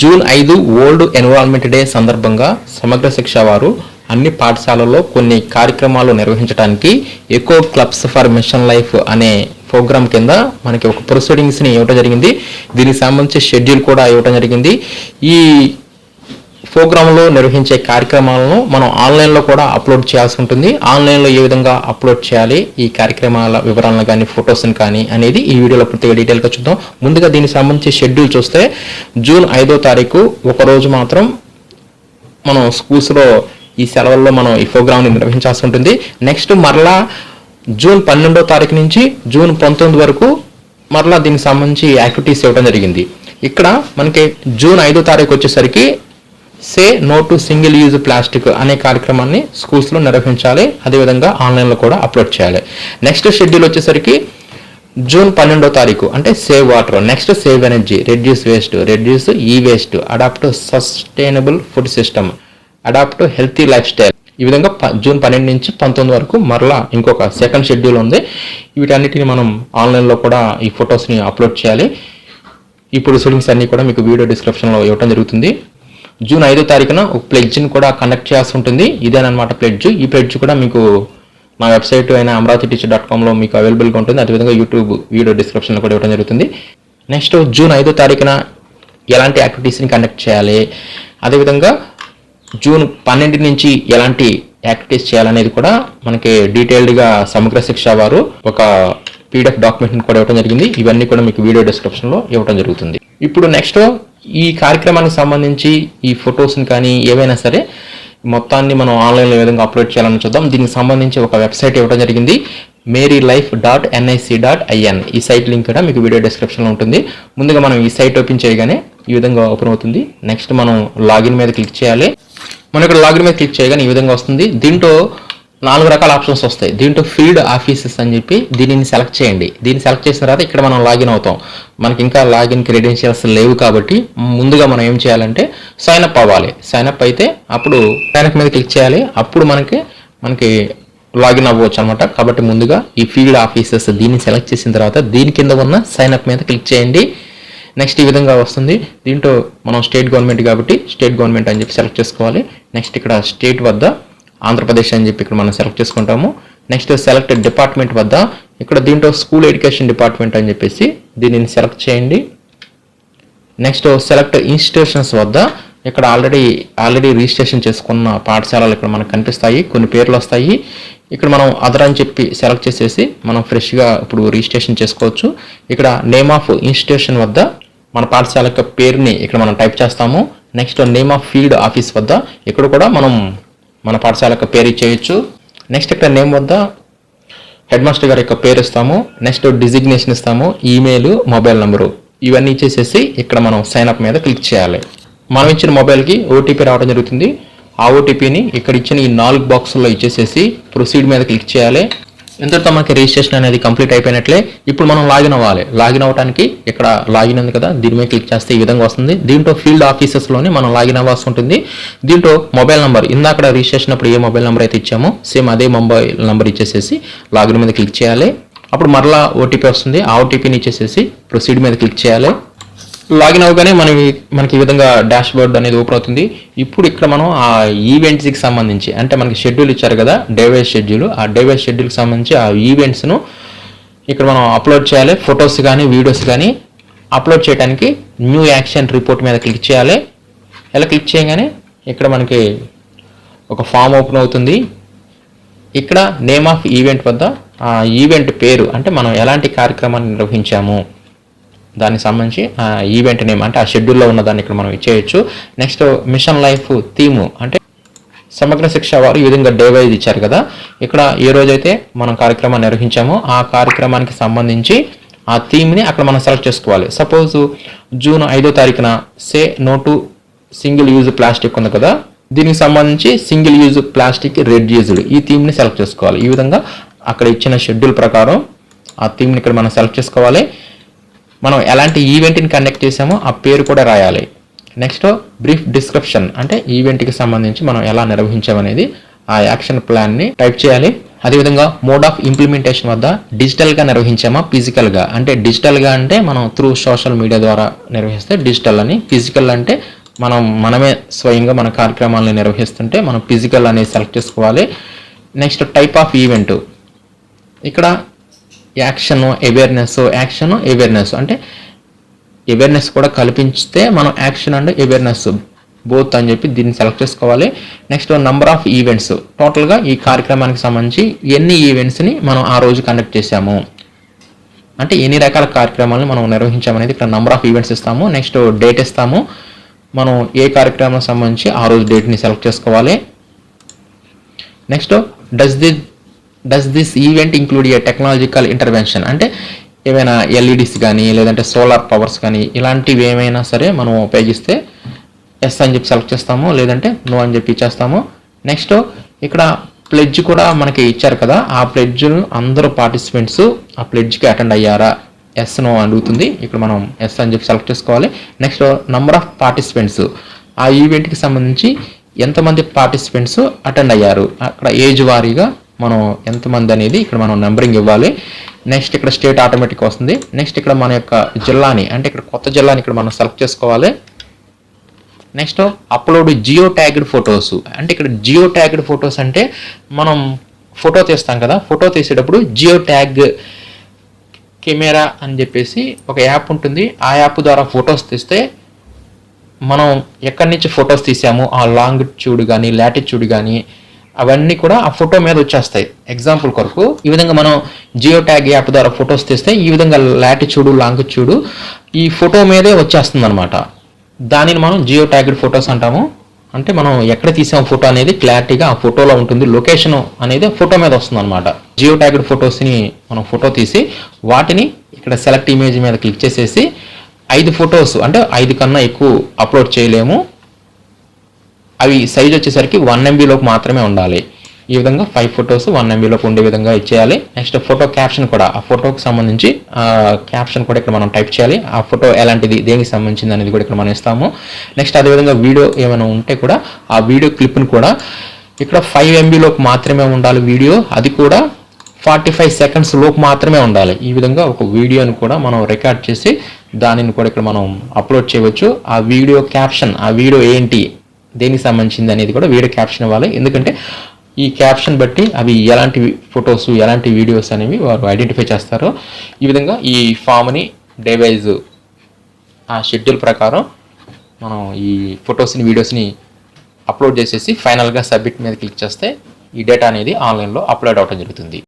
June ఐదు world environment day సందర్భంగా సమగ్ర శిక్ష వారు అన్ని పాఠశాలల్లో కొన్ని కార్యక్రమాలు నిర్వహించడానికి eco clubs for mission life అనే ప్రోగ్రామ్ కింద మనకి ఒక ప్రొసీడింగ్స్ని ఇవ్వడం జరిగింది. దీనికి సంబంధించి షెడ్యూల్ కూడా ఇవ్వడం జరిగింది. ఈ ప్రోగ్రాంలో నిర్వహించే కార్యక్రమాలను మనం ఆన్లైన్లో కూడా అప్లోడ్ చేయాల్సి ఉంటుంది. ఆన్లైన్లో ఏ విధంగా అప్లోడ్ చేయాలి ఈ కార్యక్రమాల వివరాలను కానీ ఫొటోస్ని కానీ అనేది ఈ వీడియోలో పూర్తిగా డీటెయిల్గా చూద్దాం. ముందుగా దీనికి సంబంధించి షెడ్యూల్ చూస్తే జూన్ ఐదో తారీఖు ఒక రోజు మాత్రం మనం స్కూల్స్లో ఈ సెలవుల్లో మనం ఈ ప్రోగ్రామ్ని నిర్వహించాల్సి ఉంటుంది. నెక్స్ట్ మరలా జూన్ పన్నెండో తారీఖు నుంచి జూన్ పంతొమ్మిది వరకు మరలా దీనికి సంబంధించి యాక్టివిటీస్ ఇవ్వడం జరిగింది. ఇక్కడ మనకి జూన్ ఐదో తారీఖు వచ్చేసరికి say no to single use plastic అనే కార్యక్రమాన్ని స్కూల్స్లో నిర్వహించాలి. అదేవిధంగా ఆన్లైన్లో కూడా అప్లోడ్ చేయాలి. నెక్స్ట్ షెడ్యూల్ వచ్చేసరికి జూన్ పన్నెండో తారీఖు అంటే save water next save energy reduce waste reduce e-waste adopt sustainable food system adopt healthy lifestyle. ఈ విధంగా జూన్ పన్నెండు నుంచి పంతొమ్మిది వరకు మరలా ఇంకొక సెకండ్ షెడ్యూల్ ఉంది. వీటన్నిటిని మనం ఆన్లైన్లో కూడా ఈ ఫొటోస్ని అప్లోడ్ చేయాలి. ఇప్పుడు ప్రొసీడింగ్స్ అన్నీ కూడా మీకు వీడియో డిస్క్రిప్షన్లో ఇవ్వడం జరుగుతుంది. జూన్ ఐదో తారీఖున ఒక ప్లెడ్జ్ని కూడా కండక్ట్ చేయాల్సి ఉంటుంది ఇదేనమాట ప్లెడ్జ్. ఈ ప్లెడ్జ్ కూడా మీకు మా వెబ్సైట్ అయిన అమరావతి టీచర్ డాట్ కామ్లో మీకు అవైలబుల్గా ఉంటుంది. అదేవిధంగా యూట్యూబ్ వీడియో డిస్క్రిప్షన్లో కూడా ఇవ్వడం జరుగుతుంది. నెక్స్ట్ జూన్ ఐదో తారీఖున ఎలాంటి యాక్టివిటీస్ని కండక్ట్ చేయాలి? అదేవిధంగా జూన్ పన్నెండు నుంచి ఎలాంటి యాక్టివిటీస్ చేయాలనేది కూడా మనకి డీటెయిల్డ్గా సమగ్ర శిక్ష వారు ఒక పీడిఎఫ్ డాక్యుమెంట్ని కూడా ఇవ్వడం జరిగింది. ఇవన్నీ కూడా మీకు వీడియో డిస్క్రిప్షన్లో ఇవ్వడం జరుగుతుంది. ఇప్పుడు నెక్స్ట్ ఈ కార్యక్రమానికి సంబంధించి ఈ ఫొటోస్ని కానీ ఏవైనా సరే మొత్తాన్ని మనం ఆన్లైన్లో విధంగా అప్లోడ్ చేయాలని చూద్దాం. దీనికి సంబంధించి ఒక వెబ్సైట్ ఇవ్వడం జరిగింది. Meri life dot NIC dot IN ఈ సైట్ లింక్ కూడా మీకు వీడియో డిస్క్రిప్షన్లో ఉంటుంది. ముందుగా మనం ఈ సైట్ ఓపెన్ చేయగానే ఈ విధంగా ఓపెన్ అవుతుంది. నెక్స్ట్ మనం లాగిన్ మీద క్లిక్ చేయాలి. మనం ఇక్కడ లాగిన్ మీద క్లిక్ చేయగానే ఈ విధంగా వస్తుంది. దీంట్లో నాలుగు రకాల ఆప్షన్స్ వస్తాయి. దీంట్లో ఫీల్డ్ ఆఫీసెస్ అని చెప్పి దీనిని సెలెక్ట్ చేయండి. దీన్ని సెలెక్ట్ చేసిన తర్వాత ఇక్కడ మనం లాగిన్ అవుతాం. మనకి ఇంకా లాగిన్ క్రెడెన్షియల్స్ లేవు కాబట్టి ముందుగా మనం ఏం చేయాలంటే సైన్ అప్ అవ్వాలి. సైన్ అప్ అయితే అప్పుడు సైన్ అప్ మీద క్లిక్ చేయాలి. అప్పుడు మనకి మనకి లాగిన్ అవ్వచ్చు అనమాట కాబట్టి ముందుగా ఈ ఫీల్డ్ ఆఫీసెస్ దీన్ని సెలెక్ట్ చేసిన తర్వాత దీని కింద ఉన్న సైన్ అప్ మీద క్లిక్ చేయండి. నెక్స్ట్ ఈ విధంగా వస్తుంది. దీంట్లో మనం స్టేట్ గవర్నమెంట్ కాబట్టి స్టేట్ గవర్నమెంట్ అని చెప్పి సెలెక్ట్ చేసుకోవాలి. నెక్స్ట్ ఇక్కడ స్టేట్ వద్ద ఆంధ్రప్రదేశ్ అని చెప్పి ఇక్కడ మనం సెలెక్ట్ చేసుకుంటాము. నెక్స్ట్ సెలెక్ట్ డిపార్ట్మెంట్ వద్ద ఇక్కడ దీంట్లో స్కూల్ ఎడ్యుకేషన్ డిపార్ట్మెంట్ అని చెప్పేసి దీనిని సెలెక్ట్ చేయండి. నెక్స్ట్ సెలెక్ట్ ఇన్స్టిట్యూషన్స్ వద్ద ఇక్కడ ఆల్రెడీ ఆల్రెడీ రిజిస్ట్రేషన్ చేసుకున్న పాఠశాలలు ఇక్కడ మనకు కనిపిస్తాయి. కొన్ని పేర్లు వస్తాయి. ఇక్కడ మనం అదర్ అని చెప్పి సెలెక్ట్ చేసేసి మనం ఫ్రెష్గా ఇప్పుడు రిజిస్ట్రేషన్ చేసుకోవచ్చు. ఇక్కడ నేమ్ ఆఫ్ ఇన్స్టిట్యూషన్ వద్ద మన పాఠశాల యొక్క పేరుని ఇక్కడ మనం టైప్ చేస్తాము. Next name of field office వద్ద ఇక్కడ కూడా మనం మన పాఠశాల యొక్క పేరు ఇచ్చేయచ్చు. నెక్స్ట్ ఇక్కడ నేమ్ వద్ద హెడ్ మాస్టర్ గారి యొక్క పేరు ఇస్తాము. నెక్స్ట్ డిజిగ్నేషన్ ఇస్తాము. ఈమెయిల్ మొబైల్ నెంబరు ఇవన్నీ ఇచ్చేసేసి ఇక్కడ మనం సైన్ అప్ మీద క్లిక్ చేయాలి. మనం ఇచ్చిన మొబైల్కి ఓటీపీ రావడం జరుగుతుంది. ఆ ఓటీపీని ఇక్కడ ఇచ్చిన ఈ నాలుగు బాక్సుల్లో ఇచ్చేసేసి ప్రొసీడ్ మీద క్లిక్ చేయాలి. ఇంతటితో మనకి రిజిస్ట్రేషన్ అనేది కంప్లీట్ అయిపోయినట్లే ఇప్పుడు మనం లాగిన్ అవ్వాలి. లాగిన్ అవ్వడానికి ఇక్కడ లాగిన్ ఉంది కదా దీని మీద క్లిక్ చేస్తే ఈ విధంగా వస్తుంది. దీంట్లో ఫీల్డ్ ఆఫీసెస్లోనే మనం లాగిన్ అవ్వాల్సి ఉంటుంది. దీంట్లో మొబైల్ నెంబర్ ఇందాక రిజిస్ట్రేషన్ అప్పుడు ఏ మొబైల్ నెంబర్ అయితే ఇచ్చామో సేమ్ అదే మొబైల్ నెంబర్ ఇచ్చేసేసి లాగిన్ మీద క్లిక్ చేయాలి. అప్పుడు మరలా ఓటీపీ వస్తుంది. ఆ ఓటీపీని ఇచ్చేసేసి ప్రొసీడ్ మీద క్లిక్ చేయాలి. లాగిన్ అవగానే మనం మనకి ఈ విధంగా డాష్ బోర్డ్ అనేది ఓపెన్ అవుతుంది. ఇప్పుడు ఇక్కడ మనం ఆ ఈవెంట్స్కి సంబంధించి అంటే మనకి షెడ్యూల్ ఇచ్చారు కదా డేవైజ్ షెడ్యూల్. ఆ డేవైజ్ షెడ్యూల్కి సంబంధించి ఆ ఈవెంట్స్ను ఇక్కడ మనం అప్లోడ్ చేయాలి. ఫొటోస్ కానీ వీడియోస్ కానీ అప్లోడ్ చేయడానికి న్యూ యాక్షన్ రిపోర్ట్ మీద క్లిక్ చేయాలి. ఇలా క్లిక్ చేయగానే ఇక్కడ మనకి ఒక ఫామ్ ఓపెన్ అవుతుంది. ఇక్కడ నేమ్ ఆఫ్ ఈవెంట్ వద్ద ఆ ఈవెంట్ పేరు అంటే మనం ఎలాంటి కార్యక్రమాన్ని నిర్వహించాము దానికి సంబంధించి ఆ ఈవెంట్ నేమ్ అంటే ఆ షెడ్యూల్లో ఉన్న దాన్ని ఇక్కడ మనం ఇచ్చేయచ్చు. నెక్స్ట్ మిషన్ లైఫ్ థీము అంటే సమగ్ర శిక్ష వారు ఈ విధంగా డే వైజ్ ఇచ్చారు కదా. ఇక్కడ ఏ రోజైతే మనం కార్యక్రమాన్ని నిర్వహించామో ఆ కార్యక్రమానికి సంబంధించి ఆ థీమ్ని అక్కడ మనం సెలెక్ట్ చేసుకోవాలి. సపోజ్ జూన్ ఐదో తారీఖున say no to single use plastic ఉంది కదా. దీనికి సంబంధించి సింగిల్ యూజ్ ప్లాస్టిక్ రెడ్యూజ్డ్ ఈ థీమ్ని సెలెక్ట్ చేసుకోవాలి. ఈ విధంగా అక్కడ ఇచ్చిన షెడ్యూల్ ప్రకారం ఆ థీమ్ని ఇక్కడ మనం సెలెక్ట్ చేసుకోవాలి. మనం ఎలాంటి ఈవెంట్ని కండక్ట్ చేసామో ఆ పేరు కూడా రాయాలి. నెక్స్ట్ బ్రీఫ్ డిస్క్రిప్షన్ అంటే ఈవెంట్కి సంబంధించి మనం ఎలా నిర్వహించామనేది ఆ యాక్షన్ ప్లాన్ని టైప్ చేయాలి. అదేవిధంగా మోడ్ ఆఫ్ ఇంప్లిమెంటేషన్ వద్ద డిజిటల్గా నిర్వహించామా? ఫిజికల్గా అంటే డిజిటల్గా అంటే మనం త్రూ సోషల్ మీడియా ద్వారా నిర్వహిస్తే డిజిటల్ అని. ఫిజికల్ అంటే మనం మనమే స్వయంగా మన కార్యక్రమాలను నిర్వహిస్తుంటే మనం ఫిజికల్ అనేది సెలెక్ట్ చేసుకోవాలి. నెక్స్ట్ టైప్ ఆఫ్ ఈవెంట్ ఇక్కడ యాక్షన్ అవేర్నెస్ యాక్షన్ అవేర్నెస్. అంటే అవేర్నెస్ కూడా కల్పించితే మనం యాక్షన్ అండ్ అవేర్నెస్ బోత్ అని చెప్పి దీన్ని సెలెక్ట్ చేసుకోవాలి. Next number of events. టోటల్గా ఈ కార్యక్రమానికి సంబంధించి ఎన్ని ఈవెంట్స్ని మనం ఆ రోజు కండక్ట్ చేశాము? అంటే ఎన్ని రకాల కార్యక్రమాలను మనం నిర్వహించామనేది ఇక్కడ నంబర్ ఆఫ్ ఈవెంట్స్ ఇస్తాము. నెక్స్ట్ డేట్ ఇస్తాము. మనం ఏ కార్యక్రమం సంబంధించి ఆ రోజు డేట్ని సెలెక్ట్ చేసుకోవాలి. Next does the does this event include a technological intervention అంటే ఏమైనా ఎల్ఈడిస్ కానీ లేదంటే సోలార్ పవర్స్ కానీ ఇలాంటివి ఏమైనా సరే మనం ఉపయోగిస్తే ఎస్ అని చెప్పి సెలెక్ట్ చేస్తాము లేదంటే నో అని చెప్పి ఇచ్చేస్తాము. నెక్స్ట్ ఇక్కడ ప్లెడ్జ్ కూడా మనకి ఇచ్చారు కదా ఆ ప్లెడ్జ్ అందరూ పార్టిసిపెంట్స్ ఆ ప్లెడ్జ్కి అటెండ్ అయ్యారా? ఎస్ నో అడుగుతుంది. ఇక్కడ మనం ఎస్ అని చెప్పి సెలెక్ట్ చేసుకోవాలి. నెక్స్ట్ నంబర్ ఆఫ్ పార్టిసిపెంట్స్ ఆ ఈవెంట్కి సంబంధించి ఎంతమంది పార్టిసిపెంట్స్ అటెండ్ అయ్యారు? అక్కడ ఏజ్ వారీగా మనం ఎంతమంది అనేది ఇక్కడ మనం నెంబరింగ్ ఇవ్వాలి. నెక్స్ట్ ఇక్కడ స్టేట్ ఆటోమేటిక్ వస్తుంది. నెక్స్ట్ ఇక్కడ మన యొక్క జిల్లాని అంటే ఇక్కడ కొత్త జిల్లాని ఇక్కడ మనం సెలెక్ట్ చేసుకోవాలి. Next upload geo tagged photos అంటే ఇక్కడ జియో ట్యాగ్డ్ ఫొటోస్ అంటే మనం ఫోటో తీస్తాం కదా ఫోటో తీసేటప్పుడు జియో ట్యాగ్ కెమెరా అని చెప్పేసి ఒక యాప్ ఉంటుంది. ఆ యాప్ ద్వారా ఫొటోస్ తీస్తే మనం ఎక్కడి నుంచి ఫొటోస్ తీసాము? ఆ లాంగిట్యూడ్ కానీ లాటిట్యూడ్ కానీ అవన్నీ కూడా ఆ ఫోటో మీద వచ్చేస్తాయి. ఎగ్జాంపుల్ కొరకు ఈ విధంగా మనం జియో ట్యాగ్ యాప్ ద్వారా ఫొటోస్ తీస్తే ఈ విధంగా లాటిట్యూడ్ లాంగిట్యూడ్ ఈ ఫోటో మీదే వచ్చేస్తుంది అనమాట దానిని మనం జియో ట్యాగ్డ్ ఫొటోస్ అంటాము. అంటే మనం ఎక్కడ తీసాం ఫోటో అనేది క్లారిటీగా ఆ ఫోటోలో ఉంటుంది. లొకేషన్ అనేది ఫోటో మీద వస్తుంది అనమాట జియో ట్యాగ్డ్ ఫొటోస్ని మనం ఫోటో తీసి వాటిని ఇక్కడ సెలెక్ట్ ఇమేజ్ మీద క్లిక్ చేసేసి ఐదు ఫొటోస్ అంటే ఐదు కన్నా ఎక్కువ అప్లోడ్ చేయలేము. అవి సైజ్ వచ్చేసరికి వన్ ఎంబీలోకి మాత్రమే ఉండాలి. ఈ విధంగా ఫైవ్ ఫొటోస్ వన్ ఎంబీలోకి ఉండే విధంగా ఇచ్చేయాలి. నెక్స్ట్ ఫోటో క్యాప్షన్ కూడా. ఆ ఫోటోకి సంబంధించి క్యాప్షన్ కూడా ఇక్కడ మనం టైప్ చేయాలి. ఆ ఫోటో ఎలాంటిది దేనికి సంబంధించింది అనేది కూడా ఇక్కడ మనం ఇస్తాము. నెక్స్ట్ అదేవిధంగా వీడియో ఏమైనా ఉంటే కూడా ఆ వీడియో క్లిప్ని కూడా ఇక్కడ ఫైవ్ ఎంబీలోకి మాత్రమే ఉండాలి వీడియో అది కూడా ఫార్టీ ఫైవ్ సెకండ్స్ లోపు మాత్రమే ఉండాలి. ఈ విధంగా ఒక వీడియోని కూడా మనం రికార్డ్ చేసి దానిని కూడా ఇక్కడ మనం అప్లోడ్ చేయవచ్చు. ఆ వీడియో క్యాప్షన్ ఆ వీడియో ఏంటి దేనికి సంబంధించింది అనేది కూడా వీడియో క్యాప్షన్ ఇవ్వాలి. ఎందుకంటే ఈ క్యాప్షన్ బట్టి అవి ఎలాంటి ఫొటోస్ ఎలాంటి వీడియోస్ అనేవి వారు ఐడెంటిఫై చేస్తారో. ఈ విధంగా ఈ ఫామ్ని డేవైజ్ ఆ షెడ్యూల్ ప్రకారం మనం ఈ ఫొటోస్ని వీడియోస్ని అప్లోడ్ చేసేసి ఫైనల్గా సబ్మిట్ మీద క్లిక్ చేస్తే ఈ డేటా అనేది ఆన్లైన్లో అప్లోడ్ అవ్వడం జరుగుతుంది.